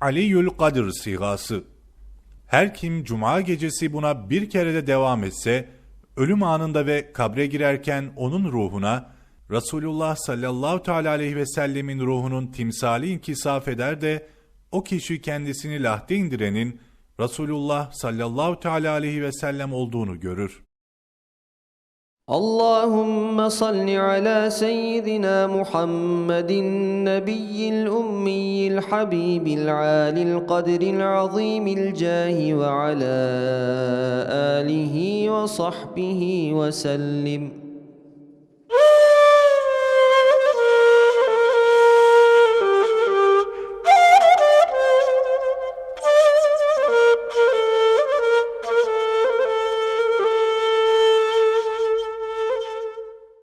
Aliyül Kadir sigası. Her kim cuma gecesi buna bir kere de devam etse, ölüm anında ve kabre girerken onun ruhuna, Resulullah sallallahu teala aleyhi ve sellemin ruhunun timsali inkisaf eder de, o kişi kendisini lahde indirenin, Resulullah sallallahu teala aleyhi ve sellem olduğunu görür. Allahümme salli ala seyyidina Muhammedin nebiyyil ummi الحبيب العالي القدر العظيم الجاه وعلى آله وصحبه وسلم.